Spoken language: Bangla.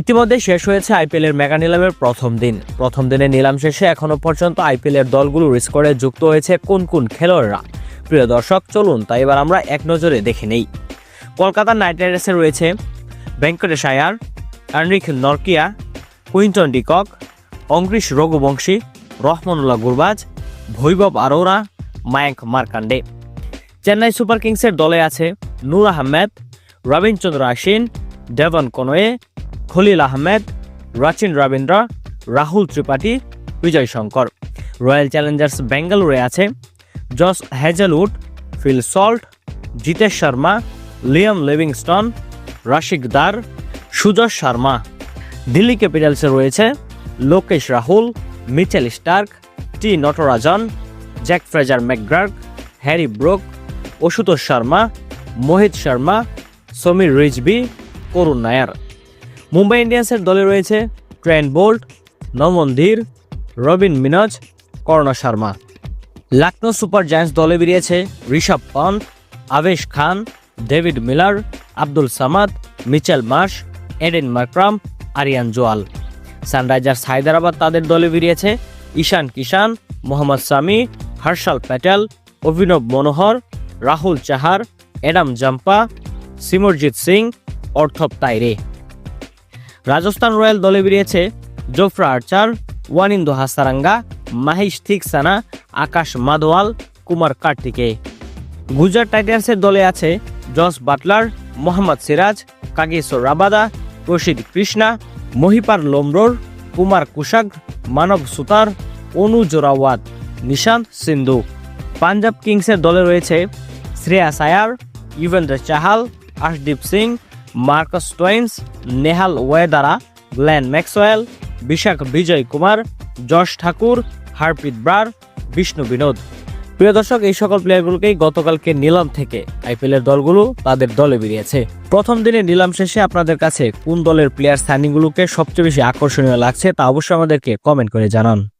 ইতিমধ্যে শেষ হয়েছে আইপিএল এর মেগা নিলামের প্রথম দিন। প্রথম দিনে নিলাম শেষে এখনও পর্যন্ত আইপিএল এর দলগুলোর স্কোরে যুক্ত হয়েছে কোন কোন খেলোয়াড়রা। প্রিয় দর্শক, চলুন তাই এবার আমরা এক নজরে দেখে নেই। কলকাতা নাইট রাইডার্সে রয়েছে Venkatesh Iyer আর্নিক Nortje, Quinton de Kock, Angkrish Raghuvanshi, Rahmanullah Gurbaz Vaibhav Arora, Mayank Markande. Chennai super কিংসের দলে আছে Noor Ahmad, Ravichandran Ashwin, Devon Conway Khaleel Ahmed, Rachin Ravindra, Rahul Tripathi, Vijay Shankar. Royal challengers বেঙ্গালুরে আছে Josh Hazlewood Phil Salt, Jitesh Sharma, Liam Livingstone, Rasikh Dar Suyash Sharma. Delhi ক্যাপিটালসে রয়েছে Lokesh Rahul, Mitchell Starc, T Natarajan, Jake Fraser McGurk Harry Brook, Ashutosh Sharma, Mohit Sharma, Sameer Rizvi Karun Nair. Mumbai ইন্ডিয়ান্সের দলে রয়েছে Trent Boult, Naman Dhir, Robin Minz, Karn Sharma. Lucknow super giants দলে বেরিয়েছে Rishabh Pant, Avesh Khan, David Miller, Abdul Samad, Mitchell Marsh, Aiden Markram Aryan Juyal. Sunrisers Hyderabad তাদের দলে বেরিয়েছে ঈশান কিষান, মোহাম্মদ সামি, হর্ষাল প্যাটেল, অভিনব মনোহর, রাহুল চাহার, এডাম জাম্পা, সিমরজিৎ সিং, অর্থব তাইরে। রাজস্থান রয়্যাল দলে বেরিয়েছে জোফরা আর্চার, ওয়ানিন্দু হাসারাঙ্গা, মাহিশ থিকসানা, আকাশ মাদওয়াল কুমার কার্তিকে। গুজরাট টাইটান্সের দলে আছে Jos Buttler, Mohammed Siraj, Kagiso Rabada Prasidh Krishna Mahipal Lomror, Kumar Kushagra, Manav Suthar, Anuj Rawat, Nishant Sindhu. Punjab কিংসের দলে রয়েছে Shreyas Iyer Yuzvendra Chahal, Arshdeep Singh Marcus Stoinis, Nehal Wadhera Glenn Maxwell, Vyshak Vijay Kumar Yash Thakur, Harpreet Brar, Vishnu Vinod. প্রিয় দর্শক, এই সকল প্লেয়ারগুলোকেই গতকালকে নিলাম থেকে আইপিএল এর দলগুলো তাদের দলে বেরিয়েছে। প্রথম দিনে নিলাম শেষে আপনাদের কাছে কোন দলের প্লেয়ার স্থানীয়গুলোকে সবচেয়ে বেশি আকর্ষণীয় লাগছে তা অবশ্যই আমাদেরকে কমেন্ট করে জানান।